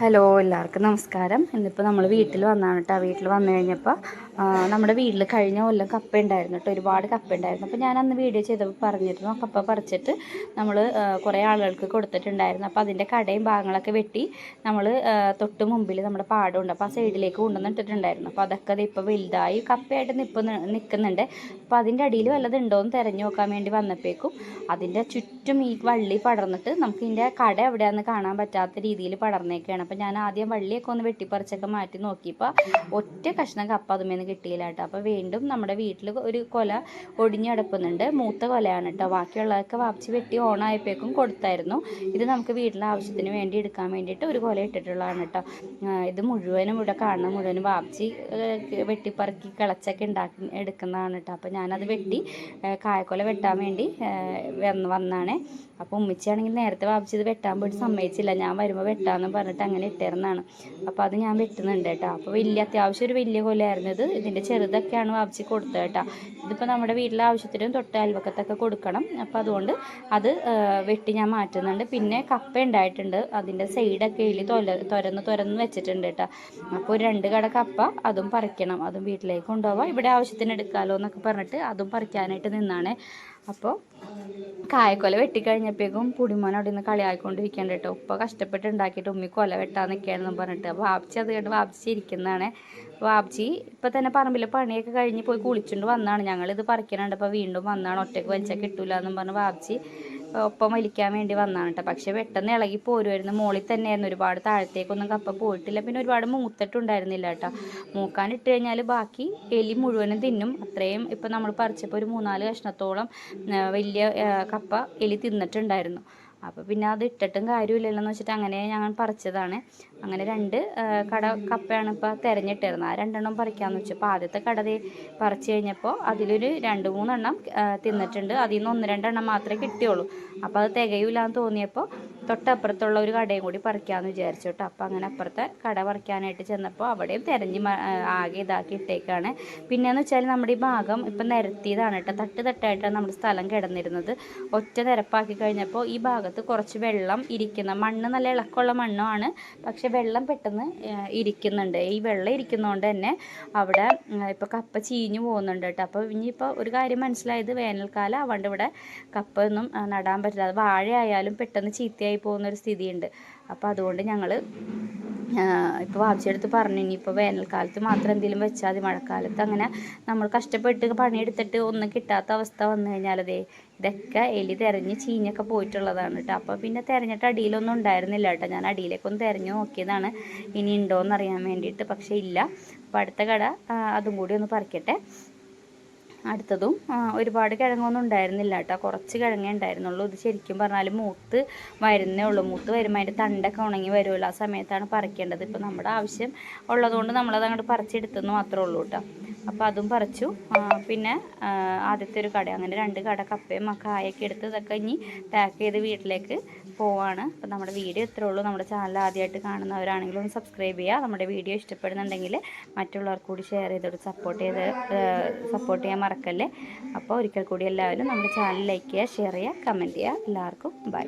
Hello എല്ലാവർക്കും നമസ്കാരം. ഇന്നിപ്പോൾ നമ്മൾ വീട്ടിൽ വന്നാണ് കേട്ടോ വീട്ടിൽ വന്നു കഴിഞ്ഞപ്പോൾ നമ്മുടെ വീട്ടിൽ കഴിഞ്ഞ കൊല്ലം കപ്പ ഉണ്ടായിരുന്നു കേട്ടോ. ഒരുപാട് കപ്പ ഉണ്ടായിരുന്നു അപ്പോൾ ഞാൻ അന്ന് വീഡിയോ ചെയ്തപ്പോൾ പറഞ്ഞിരുന്നു. കപ്പ പറിച്ചിട്ട് നമ്മൾ കുറേ ആളുകൾക്ക് കൊടുത്തിട്ടുണ്ടായിരുന്നു. അപ്പോൾ അതിന്റെ കടയും ഭാഗങ്ങളൊക്കെ വെട്ടി നമ്മൾ തൊട്ട് മുമ്പിൽ നമ്മുടെ പാടമുണ്ട്. അപ്പോൾ ആ സൈഡിലേക്ക് കൊണ്ടുവന്നിട്ടിട്ടുണ്ടായിരുന്നു അപ്പോൾ അതൊക്കെ അത് ഇപ്പോൾ വലുതായി കപ്പയായിട്ട് നിപ്പ് നിൽക്കുന്നുണ്ട് അപ്പോൾ അതിന്റെ അടിയിൽ വല്ലതും ഉണ്ടോ എന്ന് തിരഞ്ഞു നോക്കാൻ വേണ്ടി വന്നപ്പോഴേക്കും അതിന്റെ ചുറ്റും ഈ വള്ളി പടർന്നിട്ട് നമുക്ക് ഇതിന്റെ കട എവിടെയാണെന്ന് കാണാൻ പറ്റാത്ത രീതിയിൽ പടർന്നേക്കാണ്. അപ്പോൾ ഞാൻ ആദ്യം വള്ളിയൊക്കെ ഒന്ന് വെട്ടിപ്പറിച്ചൊക്കെ മാറ്റി നോക്കിയപ്പോൾ ഒറ്റ കഷ്ണം കപ്പ അതുമേന്ന് കിട്ടിയില്ല കേട്ടോ അപ്പോൾ വീണ്ടും നമ്മുടെ വീട്ടിൽ ഒരു കൊല ഒടിഞ്ഞടപ്പുന്നുണ്ട് മൂത്ത കൊലയാണ് കേട്ടോ ബാക്കിയുള്ളതൊക്കെ വാപ്പിച്ച് വെട്ടി ഓണായപ്പോഴേക്കും കൊടുത്തായിരുന്നു. ഇത് നമുക്ക് വീട്ടിലെ ആവശ്യത്തിന് വേണ്ടി എടുക്കാൻ വേണ്ടിയിട്ട് ഒരു കൊല ഇട്ടിട്ടുള്ളതാണ് കേട്ടോ ഇത് മുഴുവനും ഇവിടെ കാണുന്ന മുഴുവനും വാപ്പിച്ച് വെട്ടിപ്പറക്കി കിളച്ചൊക്കെ ഉണ്ടാക്കി എടുക്കുന്നതാണ് കേട്ടോ അപ്പോൾ ഞാനത് വെട്ടി കായക്കൊല വെട്ടാൻ വേണ്ടി വന്നാണ്. അപ്പോൾ ഉമ്മിച്ചാണെങ്കിൽ നേരത്തെ വാപ്പിച്ച് ഇത് വെട്ടാൻ പോയിട്ട് സമ്മതിച്ചില്ല. ഞാൻ വരുമ്പോൾ വെട്ടാമെന്ന് പറഞ്ഞിട്ട് അങ്ങനെ ഇട്ടിരുന്നതാണ്. അപ്പോൾ അത് ഞാൻ വെട്ടുന്നുണ്ട് കേട്ടോ അപ്പോൾ വലിയ അത്യാവശ്യം ഒരു വലിയ കൊലയായിരുന്നു ഇത്. ഇതിന്റെ ചെറുതൊക്കെയാണ് വാവിച്ച് കൊടുത്തത് കേട്ടോ. ഇതിപ്പോൾ നമ്മുടെ വീട്ടിലെ ആവശ്യത്തിനും തൊട്ട് അയൽവക്കത്തൊക്കെ കൊടുക്കണം. അപ്പോൾ അതുകൊണ്ട് അത് വെട്ടി ഞാൻ മാറ്റുന്നുണ്ട്. പിന്നെ കപ്പ ഉണ്ടായിട്ടുണ്ട്. അതിന്റെ സൈഡൊക്കെ ഇതിൽ തൊല തുരന്ന് തുരന്ന് വെച്ചിട്ടുണ്ട് കേട്ടോ. അപ്പോൾ രണ്ട് കട കപ്പ അതും പറിക്കണം. അതും വീട്ടിലേക്ക് കൊണ്ടുപോവാം. ഇവിടെ ആവശ്യത്തിന് എടുക്കാമല്ലോ എന്നൊക്കെ പറഞ്ഞിട്ട് അതും പറിക്കാനായിട്ട് നിന്നാണ്. അപ്പോൾ കായക്കൊല വെട്ടിക്കഴിഞ്ഞപ്പോഴേക്കും പുടിമോൻ അവിടെ നിന്ന് കളിയാക്കിക്കൊണ്ടിരിക്കേണ്ട കേട്ടോ. ഉപ്പ കഷ്ടപ്പെട്ട് ഉണ്ടാക്കിയിട്ട് ഉമ്മി കൊല വെട്ടാൻ നിൽക്കുകയാണെന്ന് പറഞ്ഞിട്ട്. അപ്പോൾ വാപ്പിച്ചി അത് കണ്ട് വാപ്ചി ഇരിക്കുന്നതാണ് വാപ്ചി ഇപ്പം തന്നെ പറമ്പിൽ പണിയൊക്കെ കഴിഞ്ഞ് പോയി കുളിച്ചുകൊണ്ട് വന്നാണ്. ഞങ്ങളിത് പറിക്കണുണ്ട്. അപ്പോൾ വീണ്ടും വന്നാണ്. ഒറ്റയ്ക്ക് വലിച്ചാൽ കിട്ടൂല എന്നും പറഞ്ഞ് വാപ്പിച്ചി ഒപ്പം വലിക്കാൻ വേണ്ടി വന്നതാണ് കേട്ടോ പക്ഷെ പെട്ടെന്ന് ഇളകി പോരുമായിരുന്നു മുകളിൽ തന്നെയായിരുന്നു ഒരുപാട് താഴത്തേക്കൊന്നും കപ്പ പോയിട്ടില്ല. പിന്നെ ഒരുപാട് മൂത്തിട്ടുണ്ടായിരുന്നില്ല കേട്ടോ മൂക്കാൻ ഇട്ട് കഴിഞ്ഞാൽ ബാക്കി എലി മുഴുവനും തിന്നും. അത്രയും ഇപ്പം നമ്മൾ പറിച്ചപ്പോൾ ഒരു മൂന്നാൽ കഷ്ണത്തോളം വലിയ കപ്പ എലി തിന്നിട്ടുണ്ടായിരുന്നു. അപ്പോൾ പിന്നെ അത് ഇട്ടിട്ടും കാര്യമില്ലല്ലോ എന്ന് വെച്ചിട്ട് അങ്ങനെ ഞങ്ങൾ പറിച്ചതാണ്. അങ്ങനെ രണ്ട് കട കപ്പയാണ് ഇപ്പോൾ തിരഞ്ഞിട്ടിരുന്നത്. ആ രണ്ടെണ്ണം പറിക്കാമെന്ന് വെച്ചു. അപ്പോൾ ആദ്യത്തെ കട പറിച്ച് കഴിഞ്ഞപ്പോൾ അതിലൊരു രണ്ട് മൂന്നെണ്ണം തിന്നിട്ടുണ്ട്. അതിൽ നിന്ന് ഒന്ന് രണ്ടെണ്ണം മാത്രമേ കിട്ടിയുള്ളൂ. അപ്പോൾ അത് തികയില്ല എന്ന് തോന്നിയപ്പോൾ തൊട്ടപ്പുറത്തുള്ള ഒരു കടയും കൂടി പറിക്കാമെന്ന് വിചാരിച്ചു കേട്ടോ അപ്പോൾ അങ്ങനെ അപ്പുറത്തെ കട പറിക്കാനായിട്ട് ചെന്നപ്പോൾ അവിടെയും തിരഞ്ഞ് ആകെ ഇതാക്കി ഇട്ടേക്കാണ്. പിന്നെയെന്ന് വെച്ചാൽ നമ്മുടെ ഈ ഭാഗം ഇപ്പം നിരത്തിയതാണ് കേട്ടോ തട്ട് തട്ടായിട്ടാണ് നമ്മുടെ സ്ഥലം കിടന്നിരുന്നത്. ഒറ്റ നിരപ്പാക്കി കഴിഞ്ഞപ്പോൾ ഈ ഭാഗത്ത് കുറച്ച് വെള്ളം ഇരിക്കുന്ന മണ്ണ് നല്ല ഇളക്കമുള്ള മണ്ണുമാണ് പക്ഷേ വെള്ളം പെട്ടെന്ന് ഇരിക്കുന്നുണ്ട്. ഈ വെള്ളം ഇരിക്കുന്നതുകൊണ്ട് തന്നെ അവിടെ ഇപ്പോൾ കപ്പ ചീഞ്ഞു പോകുന്നുണ്ട് കേട്ടോ അപ്പോൾ ഇനിയിപ്പോൾ ഒരു കാര്യം മനസ്സിലായത് വേനൽക്കാലം ആവാണ്ട് ഇവിടെ കപ്പ ഒന്നും നടാൻ പറ്റില്ല. വാഴയായാലും പെട്ടെന്ന് ചീത്തയായി പോകുന്ന ഒരു സ്ഥിതിയുണ്ട്. അപ്പോൾ അതുകൊണ്ട് ഞങ്ങൾ ഇപ്പോൾ വാപ്പിച്ചെടുത്ത് പറഞ്ഞു ഇനിയിപ്പോൾ വേനൽക്കാലത്ത് മാത്രം എന്തെങ്കിലും വെച്ചാൽ മതി. മഴക്കാലത്ത് അങ്ങനെ നമ്മൾ കഷ്ടപ്പെട്ട് പണിയെടുത്തിട്ട് ഒന്നും കിട്ടാത്ത അവസ്ഥ വന്നു കഴിഞ്ഞാൽ അതേ ഇതൊക്കെ എലി തിരഞ്ഞ് ചീഞ്ഞൊക്കെ പോയിട്ടുള്ളതാണ് കേട്ടോ. അപ്പോൾ പിന്നെ തിരഞ്ഞിട്ട് അടിയിലൊന്നും ഉണ്ടായിരുന്നില്ല കേട്ടോ. ഞാൻ അടിയിലേക്കൊന്ന് തിരഞ്ഞു നോക്കിയതാണ് ഇനി ഉണ്ടോയെന്ന് അറിയാൻ വേണ്ടിയിട്ട്. പക്ഷേ ഇല്ല. അപ്പോൾ അടുത്ത കട അതും കൂടി ഒന്ന് പറിക്കട്ടെ. അടുത്തതും ഒരുപാട് കിഴങ്ങൊന്നും ഉണ്ടായിരുന്നില്ല കേട്ടോ. കുറച്ച് കിഴങ്ങേ ഉണ്ടായിരുന്നുള്ളൂ. ഇത് ശരിക്കും പറഞ്ഞാൽ മൂത്ത് വരുന്നേ ഉള്ളൂ. മൂത്ത് വരുമ്പോൾ അതിന്റെ തണ്ടൊക്കെ ഉണങ്ങി വരുമല്ലോ. ആ സമയത്താണ് പറിക്കേണ്ടത്. ഇപ്പോൾ നമ്മുടെ ആവശ്യം ഉള്ളതുകൊണ്ട് നമ്മളത് അങ്ങോട്ട് പറിച്ചെടുത്തെന്ന് മാത്രമേ ഉള്ളൂ കേട്ടോ. അപ്പോൾ അതും പറിച്ചു. പിന്നെ ആദ്യത്തെ ഒരു കട. അങ്ങനെ രണ്ട് കട കപ്പയും കായൊക്കെ എടുത്ത് ഇതൊക്കെ ഇനി പാക്ക് ചെയ്ത് വീട്ടിലേക്ക് പോവാണ്. അപ്പോൾ നമ്മുടെ വീഡിയോ ഇത്രേ ഉള്ളൂ. നമ്മുടെ ചാനൽ ആദ്യമായിട്ട് കാണുന്നവരാണെങ്കിലും ഒന്ന് സബ്സ്ക്രൈബ് ചെയ്യുക നമ്മുടെ വീഡിയോ ഇഷ്ടപ്പെടുന്നുണ്ടെങ്കിൽ മറ്റുള്ളവർക്ക് കൂടി ഷെയർ ചെയ്തോട്ട് സപ്പോർട്ട് ചെയ്ത് സപ്പോർട്ട് ചെയ്യാൻ മറക്കല്ലേ? അപ്പോൾ ഒരിക്കൽ കൂടി എല്ലാവരും നമ്മുടെ ചാനൽ ലൈക്ക് ചെയ്യുക ഷെയർ ചെയ്യുക കമന്റ് ചെയ്യുക. എല്ലാവർക്കും ബൈ